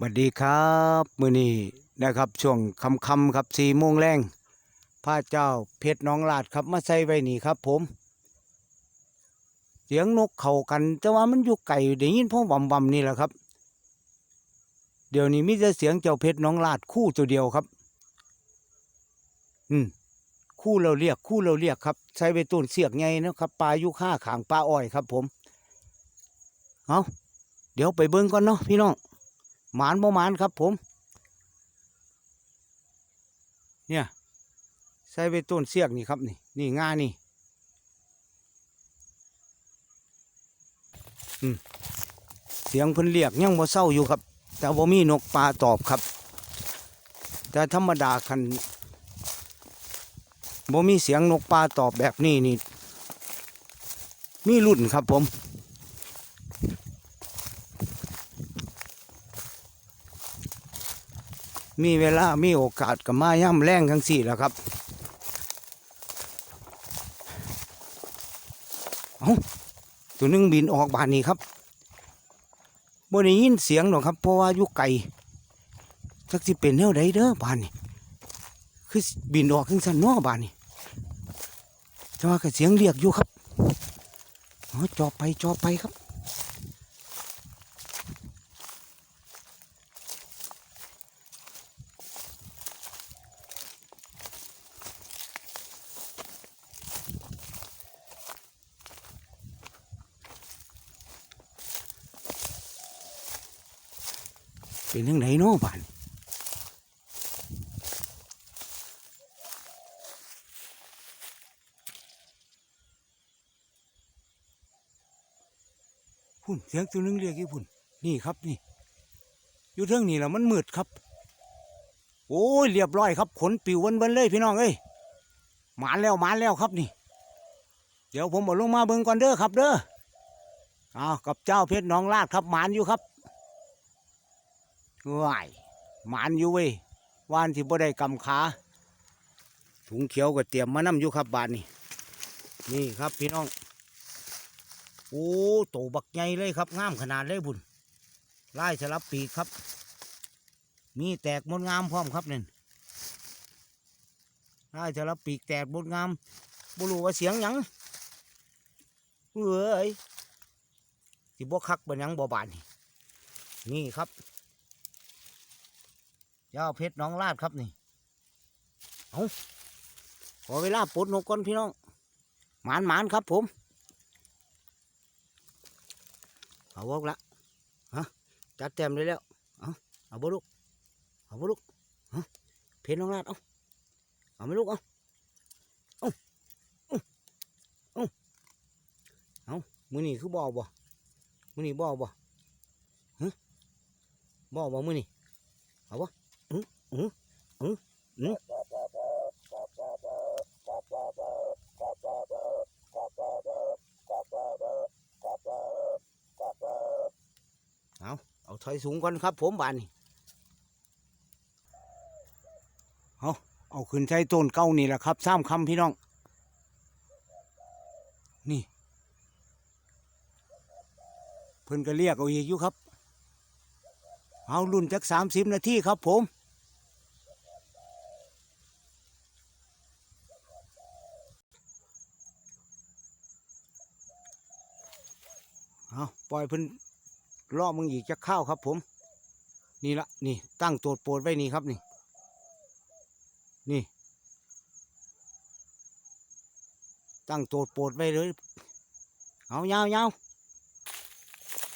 บัดดีครับมือนี้นะครับช่วงค่ำครับสี่โมงแรงพระเจ้าเพชรน้องลาดครับมาใส่ไว้นี่ครับ ผม เสียงนกเข้ากันแต่ว่ามันอยู่ไกลได้ยินพ่อวำๆนี่แหละครับ เดี๋ยวนี้มีแต่เสียงเจ้าเพชรน้องลาดคู่ตัวเดียวครับ อืมคู่เราเรียกคู่เราเรียกครับใส่ไปต้นเสียกไงนะครับปลายุค่าขางปลาอ้อยครับ ผมเอาเดี๋ยวไปเบิ่งก่อนเนาะพี่น้อง หมานบ่หมานครับผม เนี่ยใส่ไปต้นเสียกนี่ครับนี่นี่งานี่เสียงเพิ่นเรียกยังบ่เศร้าอยู่ครับ แต่บ่มีนกปลาตอบครับ แต่ธรรมดาคันบ่มีเสียงนกปลาตอบแบบนี้นี่มีรุ่นครับผม มีเวลามีโอกาสก็มาย่ำแรงทั้งสี่แล้วครับเอาตัวนึงบินออกบานนี้ครับบ่ได้ยินเสียงหรอกครับ เพราะว่าอยู่ไกลสักสิเป็นแนวใดเด้อบานนี้คือบินออกขึ้นสันนอบานนี้แต่ว่าก็เสียงเรียกอยู่ครับอ๋อจอไปจอไปครับ เป็นยังไงเนาะบ้านพุ่นเสียงตัวนึงเรียกอีพุ่นนี่ครับนี่ อยู่เทิงนี่แหละมันมืดครับ โอ้ยเรียบร้อยครับ ขนปิววันๆเลยพี่น้องเอ้ยหมานแล้วหมานแล้วครับนี่ เดี๋ยวผมเอาลงมาเบิ่งก่อนเด้อครับ เด้ออ้าวกับเจ้าเพชรน้องลาดครับหมานอยู่ครับ ว้ายหมานอยู่เว้ยว่านที่บ่ได้กำขาถุงเขียวก็เตรียมมานำอยู่ครับบานนี่นี่ครับพี่น้อง โอ้โตบักใหญ่เลยครับงามขนาดเลยบุญไล่สลับปีกครับ มีแตกมดงามพร้อมครับเนี่ยไล่สลับปีกแตกมดงามบ่รู้ว่าเสียงหยังเอ้ยสิบ่คักบ่หยังบ่บานนี่นี่ครับ เจ้าเพชรน้องลาดครับนี่เอาขอเวลาปลดนกก่อนพี่น้อง หมานหมานครับผม เอาวอกละฮะจัดเต็มเลยแล้ว เอาเอาบุลุกเอาบุลุกฮะเพชรน้องลาดเอาเอาไม่ลูกเอาเอาเอาเอาเอามือนี่คือบ่อบ่มือนี่บ่อบ่ฮะบ่อบ่มือนี่เอาบ่ อืออือเอาเอาถอยสูงก่อนครับ ผมบานนี่เอาเอาขึ้นใช้ต้นเก้านี่แหละครับสามคำพี่น้อง นี่ เพิ่นก็เรียกเอาอีกอยู่ครับ เอารุ่นจักสามสิบนาทีครับผม เอาปล่อยเพิ่นล่อมึงอีกจะเข้าครับ ผม นี่ละนี่ตั้งตัวโปรดไว้นี่ครับนี่ นี่ ตั้งตัวโปรดไว้เลย เอายาวยาว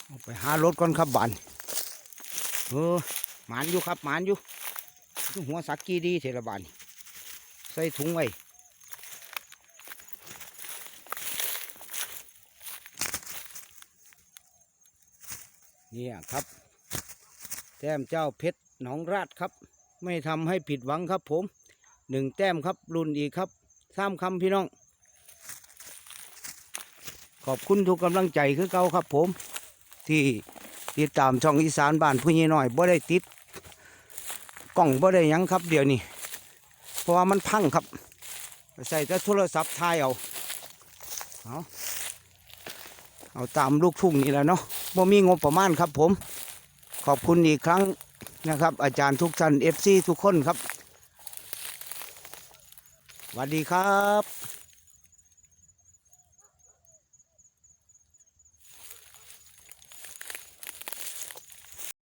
เอาไปหารถก่อนครับบันเออหมานอยู่ครับหมานอยู่หัวสักกี้ดีเทระบานใส่ถุงไว้ เนี่ยครับ แต้มเจ้าเพชรหนองราดครับ ไม่ทำให้ผิดหวังครับผมหนึ่งแต้มครับรุ่นอีกครับสามคำพี่น้อง ขอบคุณทุกกำลังใจคือเก่าครับผม ที่ติดตามช่องอีสานบ้านผู้ใหญ่น้อยบ่ได้ติดกล้องบ่ได้ยังครับเดี๋ยวนี้เพราะว่ามันพังครับใส่แต่โทรศัพท์ถ่ายเอาเอา เอาตามลูกทุ่งนี่แหละเนาะบ่มีงบประมาณครับผม ขอบคุณอีกครั้งนะครับ อาจารย์ทุกท่านเอฟซีทุกคนครับสวัสดีครับ